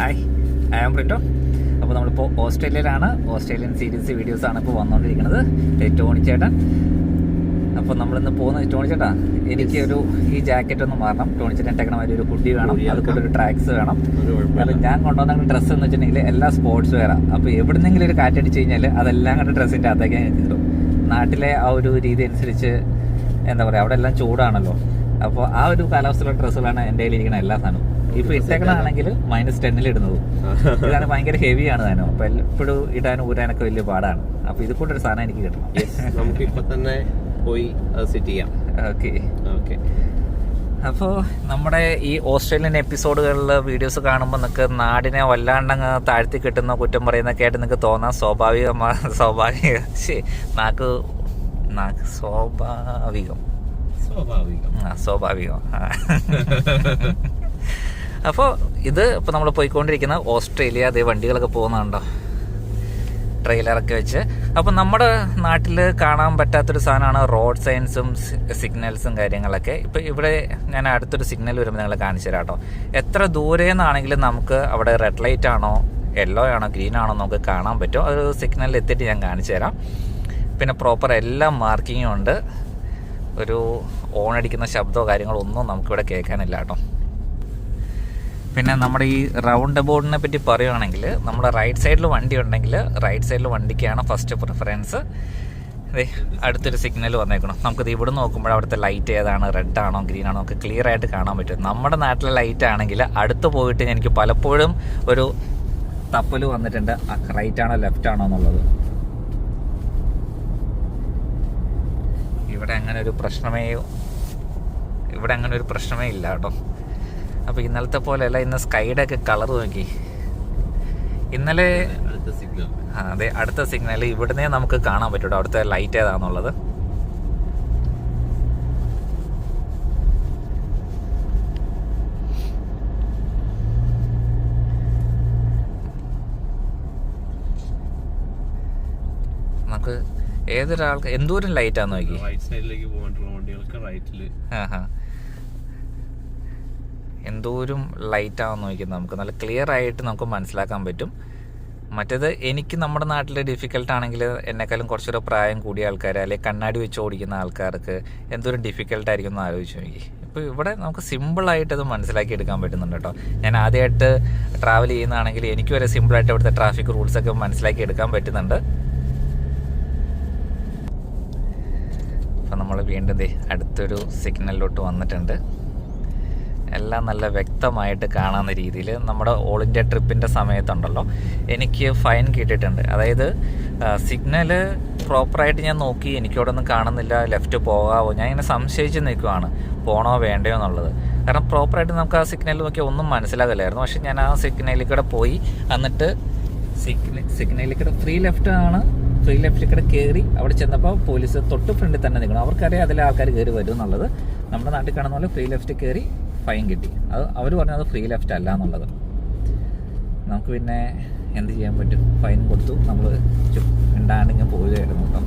Hi I am Printo അപ്പോൾ നമ്മളിപ്പോൾ ഓസ്ട്രേലിയയിലാണ്. Australian series വീഡിയോസാണ് ഇപ്പോൾ വന്നുകൊണ്ടിരിക്കുന്നത്. ടോണി ചേട്ടൻ. അപ്പോൾ നമ്മളിന്ന് പോകുന്ന ടോണി ചേട്ടാ എനിക്ക് ഒരു ഈ ജാക്കറ്റ് ഒന്ന് മാറണം. ടോണി ചേട്ടൻ ഇട്ടേക്കണ മാതിരി ഒരു കുട്ടി വേണം. അതുപോലെ ഒരു ട്രാക്സ് വേണം. കാരണം ഞാൻ കൊണ്ടുവന്ന ഡ്രസ്സ് എന്ന് വെച്ചിട്ടുണ്ടെങ്കിൽ എല്ലാ സ്പോർട്സ് വെയറാണ് അപ്പോൾ എവിടെന്നെങ്കിലും ഒരു കാറ്റടിച്ച് കഴിഞ്ഞാൽ അതെല്ലാം കണ്ട് ഡ്രസ്സിന്റെ അകത്തേക്ക് ഞാൻ കയറും നാട്ടിലെ ആ ഒരു രീതി അനുസരിച്ച് എന്താ പറയുക അവിടെ എല്ലാം ചൂടാണല്ലോ. അപ്പോൾ ആ ഒരു കാലാവസ്ഥയിലുള്ള ഡ്രസ്സുകളാണ് എന്റെ കയ്യിലിരിക്കുന്ന എല്ലാ സാധനവും. ഇപ്പോൾ ഇട്ടേക്കണാണെങ്കിൽ മൈനസ് ടെന്നിൽ ഇടുന്നത്. ഇതാണ് ഭയങ്കര ഹെവി ആണ് താനും. അപ്പൊ എപ്പോഴും ഇടാനും ഊരാനൊക്കെ വലിയ പാടാണ്. അപ്പൊ ഇത് കൂടെ ഒരു സാധനം എനിക്ക് കിട്ടണം. നമുക്ക് ഇപ്പൊ തന്നെ പോയി അത് സെറ്റ് ചെയ്യാം. ഓക്കെ ഓക്കെ അപ്പോൾ നമ്മുടെ ഈ ഓസ്ട്രേലിയൻ എപ്പിസോഡുകളിൽ വീഡിയോസ് കാണുമ്പോൾ നിങ്ങൾക്ക് നാടിനെ വല്ലാണ്ടങ്ങ് താഴ്ത്തി കിട്ടുന്ന കുറ്റം പറയുന്നൊക്കെ ആയിട്ട് നിങ്ങൾക്ക് തോന്നാം. സ്വാഭാവികമാ സ്വാഭാവിക നാക്ക് നാക്ക് സ്വാഭാവികം. സ്വാഭാവികം. ആ സ്വാഭാവികം. അപ്പോൾ ഇത് ഇപ്പോൾ നമ്മൾ പോയിക്കൊണ്ടിരിക്കുന്ന ഓസ്ട്രേലിയ അതേ വണ്ടികളൊക്കെ പോകുന്നുണ്ടോ? ട്രെയിലറൊക്കെ വെച്ച്. അപ്പോൾ നമ്മുടെ നാട്ടിൽ കാണാൻ പറ്റാത്തൊരു സാധനമാണ് റോഡ് സൈൻസും സിഗ്നൽസും കാര്യങ്ങളൊക്കെ. ഇപ്പോൾ ഇവിടെ ഞാൻ അടുത്തൊരു സിഗ്നൽ വരുമ്പോൾ നിങ്ങളെ കാണിച്ചു തരാം കേട്ടോ. എത്ര ദൂരെ നിന്നാണെങ്കിലും നമുക്ക് അവിടെ റെഡ് ലൈറ്റ് ആണോ യെല്ലോ ആണോ ഗ്രീൻ ആണോ നമുക്ക് കാണാൻ പറ്റും. ഒരു സിഗ്നലിൽ എത്തിയിട്ട് ഞാൻ കാണിച്ചു തരാം. പിന്നെ പ്രോപ്പർ എല്ലാ മാർക്കിങ്ങും ഉണ്ട്. ഒരു ഓണടിക്കുന്ന ശബ്ദമോ കാര്യങ്ങളോ ഒന്നും നമുക്കിവിടെ കേൾക്കാനില്ല കേട്ടോ. പിന്നെ നമ്മുടെ ഈ റൗണ്ട് അബൌട്ടിനെ പറ്റി പറയുവാണെങ്കിൽ നമ്മുടെ റൈറ്റ് സൈഡിൽ വണ്ടി ഉണ്ടെങ്കിൽ റൈറ്റ് സൈഡിൽ വണ്ടിക്കാണ് ഫസ്റ്റ് പ്രിഫറൻസ് അതെ അടുത്തൊരു സിഗ്നൽ വന്നേക്കണം. നമുക്കിത് ഇവിടെ നോക്കുമ്പോൾ അവിടുത്തെ ലൈറ്റ് ഏതാണ്? റെഡ് ആണോ ഗ്രീൻ ആണോ? ഒക്കെ ക്ലിയർ ആയിട്ട് കാണാൻ പറ്റും. നമ്മുടെ നാട്ടിലെ ലൈറ്റ് ആണെങ്കിൽ അടുത്ത് പോയിട്ട് എനിക്ക് പലപ്പോഴും ഒരു തപ്പൽ വന്നിട്ടുണ്ട്. റൈറ്റ് ആണോ ലെഫ്റ്റ് ആണോ എന്നുള്ളത്. ഇവിടെ അങ്ങനെ ഒരു പ്രശ്നമേ ഇവിടെ അങ്ങനെ ഒരു പ്രശ്നമേ ഇല്ല കേട്ടോ. അപ്പോൾ ഇന്നലത്തെ പോലെയല്ല ഇന്ന് സ്കൈയുടെ ഒക്കെ കളർ നോക്കി. ഇന്നലെ അടുത്ത സിഗ്നൽ ആ, അതെ അടുത്ത സിഗ്നൽ ഇവിടുന്നേ നമുക്ക് കാണാൻ പറ്റും അവിടുത്തെ ലൈറ്റ് ഏതാന്നുള്ളത്. നമുക്ക് ഏതൊരാൾക്ക് എന്തോരം ലൈറ്റാന്ന് നോക്കി? റൈറ്റ് സൈഡിലേക്ക് പോകാനുള്ള വണ്ടികൾക്ക് റൈറ്റിൽ. എന്തോരം ലൈറ്റാണെന്ന് നോക്കിയാൽ നമുക്ക് നല്ല ക്ലിയർ ആയിട്ട് നമുക്ക് മനസ്സിലാക്കാൻ പറ്റും. മറ്റേത് എനിക്ക് നമ്മുടെ നാട്ടിൽ ഡിഫിക്കൽട്ട് ആണെങ്കിൽ എന്നെക്കാളും കുറച്ചുകൂടെ പ്രായം കൂടിയ ആൾക്കാർ അല്ലെങ്കിൽ കണ്ണാടി വെച്ച് ഓടിക്കുന്ന ആൾക്കാർക്ക് എന്തോരം ഡിഫിക്കൽട്ടായിരിക്കും എന്ന് ആലോചിച്ച് നോക്കി. ഇപ്പോൾ ഇവിടെ നമുക്ക് സിമ്പിളായിട്ട് അത് മനസ്സിലാക്കി എടുക്കാൻ പറ്റുന്നുണ്ട് കേട്ടോ. ഞാൻ ആദ്യമായിട്ട് ട്രാവൽ ചെയ്യുന്നതാണെങ്കിൽ എനിക്ക് വരെ സിമ്പിളായിട്ട് ഇവിടുത്തെ ട്രാഫിക് റൂൾസൊക്കെ മനസ്സിലാക്കി എടുക്കാൻ പറ്റുന്നുണ്ട്. അപ്പം നമ്മൾ വീണ്ടും അടുത്തൊരു സിഗ്നലിലോട്ട് വന്നിട്ടുണ്ട്. എല്ലാം നല്ല വ്യക്തമായിട്ട് കാണാവുന്ന രീതിയിൽ നമ്മുടെ ഓൾ ഇന്ത്യ ട്രിപ്പിന്റെ സമയത്തുണ്ടല്ലോ. എനിക്ക് ഫൈൻ കിട്ടിയിട്ടുണ്ട്. അതായത് സിഗ്നൽ പ്രോപ്പറായിട്ട് ഞാൻ നോക്കി എനിക്കവിടെ ഒന്നും കാണുന്നില്ല ലെഫ്റ്റ് പോകാവോ ഞാൻ ഇങ്ങനെ സംശയിച്ച് നിൽക്കുവാണ്. പോണോ വേണ്ടയോ എന്നുള്ളത്. കാരണം പ്രോപ്പറായിട്ട് നമുക്ക് ആ സിഗ്നൽ നോക്കിയാൽ ഒന്നും മനസ്സിലാകില്ലായിരുന്നു പക്ഷെ ഞാൻ ആ സിഗ്നലിൽ കൂടെ പോയി എന്നിട്ട് സിഗ്നൽ സിഗ്നലിൽ കൂടെ ഫ്രീ ലെഫ്റ്റ് ആണ്. ഫ്രീ ലെഫ്റ്റിൽ കൂടെ കയറി അവിടെ ചെന്നപ്പോൾ പോലീസ് തൊട്ട് ഫ്രണ്ടിൽ തന്നെ നിൽക്കണം. അവർക്കറിയാം അതിലെ ആൾക്കാർ കയറി വരും എന്നുള്ളത്. നമ്മുടെ നാട്ടിൽ കാണുന്ന പോലെ ഫ്രീ ലെഫ്റ്റ് കയറി ഫൈൻ കിട്ടി. അത് അവർ പറഞ്ഞത് ഫ്രീ ലെഫ്റ്റ് അല്ല എന്നുള്ളത്. നമുക്ക് പിന്നെ എന്ത് ചെയ്യാൻ പറ്റും? ഫൈൻ കൊടുത്തു. നമ്മൾ മിണ്ടാണ്ട് ഇങ്ങനെ പോവുകയായിരുന്നു കേട്ടോ.